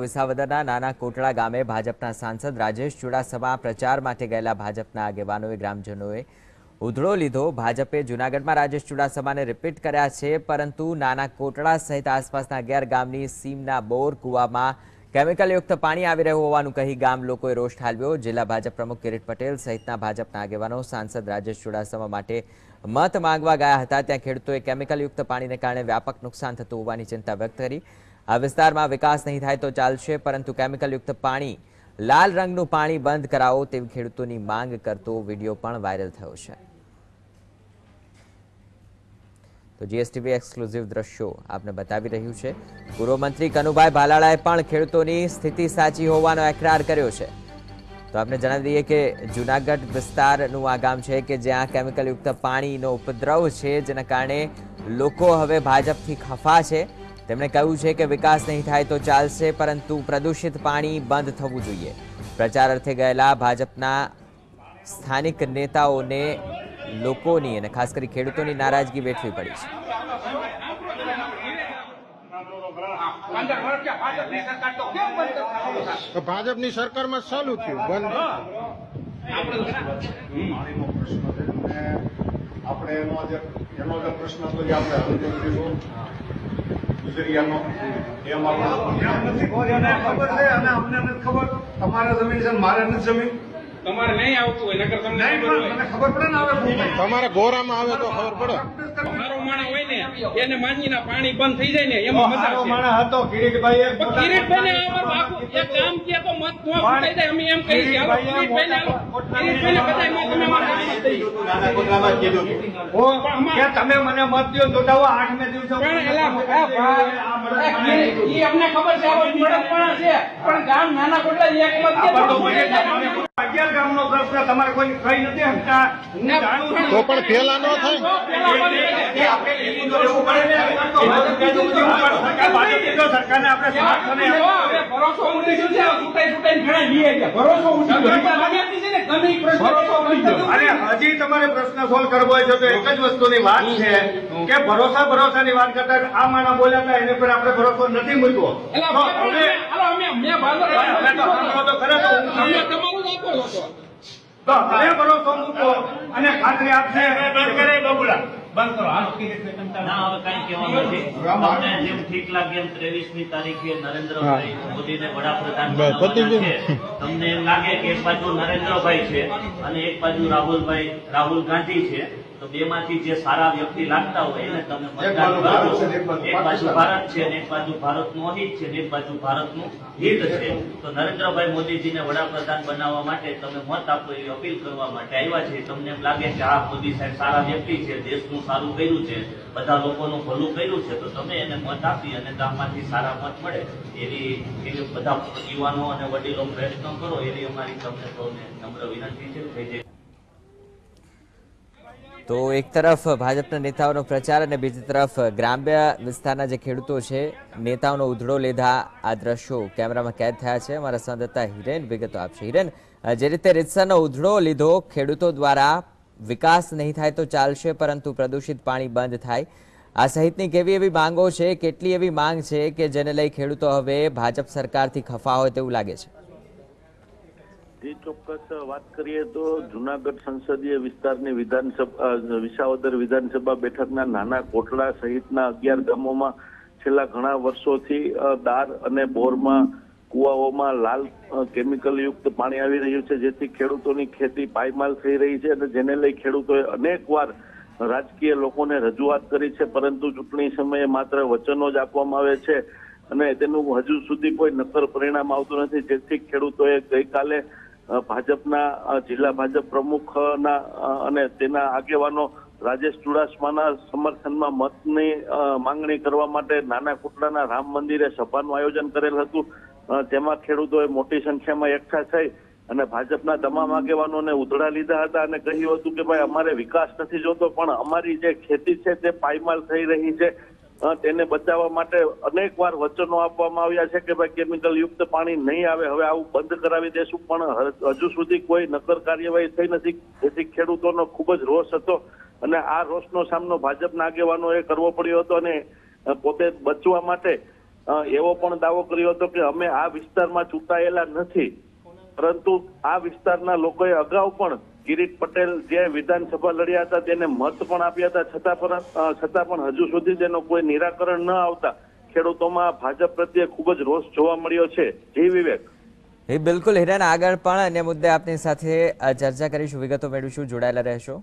વિસાવદરના નાના કોટડા ગામે ભાજપના સાંસદ રાજેશ ચુડાસમા પ્રચાર માટે ગયેલા ભાજપના આગેવાનોએ ગ્રામજનોએ ઉધડો લીધો. ભાજપે જૂનાગઢમાં રાજેશ ચુડાસમાને રિપીટ કર્યા છે, પરંતુ નાના કોટડા સહિત આસપાસના અગિયાર ગામની સીમના બોર કુવામાં કેમિકલયુક્ત પાણી આવી રહ્યું હોવાનું કહી ગામ લોકોએ રોષ ઠાલવ્યો. જિલ્લા ભાજપ પ્રમુખ કિરીટ પટેલ સહિતના ભાજપના આગેવાનો સાંસદ રાજેશ ચુડાસમા માટે મત માંગવા ગયા હતા. ત્યાં ખેડૂતોએ કેમિકલયુક્ત પાણીને કારણે વ્યાપક નુકસાન થતું હોવાની ચિંતા વ્યક્ત કરી. આ વિસ્તારમાં વિકાસ નહીં થાય તો ચાલશે, પરંતુ કેમિકલયુક્ત પાણી, લાલ રંગનું પાણી બંધ કરાવો તેવી ખેડૂતોની માંગ કરતો વીડિયો પણ વાયરલ થયો છે. તો જીએસટીવી એક્સક્લુઝિવ દ્રશ્યો આપને બતાવી રહ્યું છે. પૂર્વ મંત્રી કનુભાઈ ભાલાળાએ પણ ખેડૂતોની સ્થિતિ સાચી હોવાનો એકરાર કર્યો છે. તો આપણે જણાવી દઈએ કે જુનાગઢ વિસ્તારનું આ ગામ છે કે જ્યાં કેમિકલયુક્ત પાણીનો ઉપદ્રવ છે, જેના કારણે લોકો હવે ભાજપથી ખફા છે. તેમણે કહ્યું છે કે વિકાસ નહીં થાય તો ચાલશે પરંતુ પ્રદૂષિત પાણી બંધ થવું જોઈએ. પ્રચાર અર્થે ગયેલા ભાજપના સ્થાનિક નેતાઓને લોકોની અને ખાસ કરી ખેડૂતોની નારાજગી વેઠવી પડી છે. ભાજપની સરકારમાં ચાલુ થયું બંધ. પાણીનો પ્રશ્ન છે આપણે એનો જે એનો જે પ્રશ્ન હતો આપણે હલ કરી દીધો ખબર છે અને અમને નથી ખબર. તમારે જમીન છે મારે નથી જમીન. તમારે નહીં આવતું હોય નકર તમને ખબર પણ હોય. મને ખબર પડે ને થાય. તમારે ગોરામાં આવે તો ખબર પડે. મારો માણસ હોય ને એને માનીના પાણી બંધ થઈ જાય ને એમાં મજા માણા હતો કિરીટભાઈ કિરીટભાઈ ને આખું એક કામ કે તો મત નો ફૂટાઈ જાય અમે એમ કહી હાલો કિરીટભાઈને બધાય મત તમે કે તમે મને મત દો તો જાઓ આઠમે દિવસે પણ એલા આ ભાઈ, આ કિરીટ, ઈ અમને ખબર છે આવો મોડક છે. પણ ગામ નાના કોટલા એક મત આ ગામનો પ્રશ્ન તમારે કોઈ કઈ નથી હમતા હું જાણું તો પણ પેલા ન થાય. સરકારને આપણે ભરોસો ઉડી ગયો છે છૂટાઈ ઘણા ગયો ભરોસો ઉડી ગયો. અને હજી તમારે પ્રશ્ન સોલ્વ કરવો હોય છે તો એક જ વસ્તુની વાત છે કે ભરોસા ભરોસાની વાત કરતા આ માણા બોલ્યા હતા એની પર આપણે ભરોસો નથી મૂક્યો. આપો છો તો. તો ભરોસો મૂકો અને ખાતરી આપશે બબુલા બંધ કરો હાલો ના હવે કાંઈ કહેવાનું નથી. તમને જેમ ઠીક લાગે એમ ત્રેવીસમી તારીખે નરેન્દ્રભાઈ મોદીને વડાપ્રધાન બસ, પતી બનાવવાના ગયું. છે. તમને એમ લાગે કે એક બાજુ નરેન્દ્રભાઈ છે અને એક બાજુ રાહુલભાઈ રાહુલ ગાંધી છે. તો બે માંથી જે સારા વ્યક્તિ લાગતા હોય એને તમે મતદાન એક બાજુ ભારત છે, એક બાજુ એક બાજુ ભારત છે અને એક બાજુ ભારતનું અહિત છે અને એક બાજુ ભારતનું હિત છે. તો નરેન્દ્રભાઈ મોદીજીને વડાપ્રધાન બનાવવા માટે તમે મત આપો એવી અપીલ કરવા માટે આવ્યા છે. તમને એમ લાગે કે આ મોદી સાહેબ સારા વ્યક્તિ છે દેશનું સારું કર્યું છે, બધા લોકોનું ભલું કર્યું છે, તો તમે એને મત આપી અને ગામમાંથી સારા મત મળે, એવી એવી બધા યુવાનો અને વડીલો પ્રયત્ન કરો, એવી અમારી તમને સૌને નમ્ર વિનંતી છે. થઈ જય. તો એક તરફ ભાજપના નેતાઓનો પ્રચાર અને બીજી તરફ ગ્રામ્ય વિસ્તારના જે ખેડૂતો છે, નેતાઓનો ઉધડો લીધા આ દ્રશ્યો કેમેરામાં કેદ થયા છે. અમારા સંવાદદાતા હિરેન વિગતો આપશે. હિરેન જે રીતે રીતસરનો ઉધડો લીધો ખેડૂતો દ્વારા વિકાસ નહીં થાય તો ચાલશે, પરંતુ પ્રદૂષિત પાણી બંધ થાય. આ સહિતની કેવી એવી માંગો છે? કેટલી એવી માંગ છે કે જેને લઈ ખેડૂતો હવે ભાજપ સરકારથી ખફા હોય તેવું લાગે છે? ચોક્કસ વાત કરીએ તો જુનાગઢ સંસદીય વિસ્તારની વિધાનસભા વિસાવદર વિધાનસભા બેઠકના નાના કોટડા સહિતના અગિયાર ગામોમાં છેલ્લા ઘણા વર્ષોથી દાર અને બોરમાં કુવાઓમાં લાલ કેમિકલયુક્ત પાણી આવી રહ્યું છે, જેથી ખેડૂતોની ખેતી પાયમાલ થઈ રહી છે અને જેને લઈ ખેડૂતોએ અનેકવાર રાજકીય લોકોને રજૂઆત કરી છે, પરંતુ ચૂંટણી સમયે માત્ર વચનો જ આપવામાં આવે છે અને તેનું હજુ સુધી કોઈ નક્કર પરિણામ આવતું નથી. જેથી ખેડૂતોએ ગઈકાલે ભાજપના જિલ્લા ભાજપ પ્રમુખના અને તેના આગેવાનો રાજેશ ચુડાસમાના સમર્થનમાં મતની માંગણી કરવા માટે નાના કુટલાના રામ મંદિરે સભાનું આયોજન કરેલ હતું. જેમાં ખેડૂતોએ મોટી સંખ્યામાં એકઠા થઈ અને ભાજપના તમામ આગેવાનોને ઉધડા લીધા હતા અને કહ્યું હતું કે ભાઈ, અમારે વિકાસ નથી જોતો, પણ અમારી જે ખેતી છે તે પાયમાલ થઈ રહી છે. તેને બચાવવા માટે અનેક વાર વચનો આપવામાં આવ્યા છે કે ભાઈ, કેમિકલ યુક્ત પાણી નહીં આવે, હવે આવું બંધ કરાવી દેશું, પણ હજુ સુધી કોઈ નક્કર કાર્યવાહી થઈ નથી. જેથી ખેડૂતોનો ખૂબ જ રોષ હતો અને આ રોષનો સામનો ભાજપના આગેવાનોએ કરવો પડ્યો હતો અને પોતે બચવા માટે એવો પણ દાવો કર્યો હતો કે અમે આ વિસ્તારમાં ચૂંટાયેલા નથી. પરંતુ આ વિસ્તારના લોકોએ અગાઉ પણ કિરીટ પટેલ જે વિધાનસભા લડ્યા હતા, તેને મત પણ આપ્યા હતા. છતાં પણ છતાં પણ હજુ સુધી તેનો કોઈ નિરાકરણ ન આવતા ખેડૂતોમાં ભાજપ પ્રત્યે ખૂબ જ રોષ જોવા મળ્યો છે. જી વિવેક. એ બિલકુલ હિરેન આગળ પણ અન્ય મુદ્દે આપની સાથે ચર્ચા કરીશું, વિગતો મેળવીશું, જોડાયેલા રહેશો.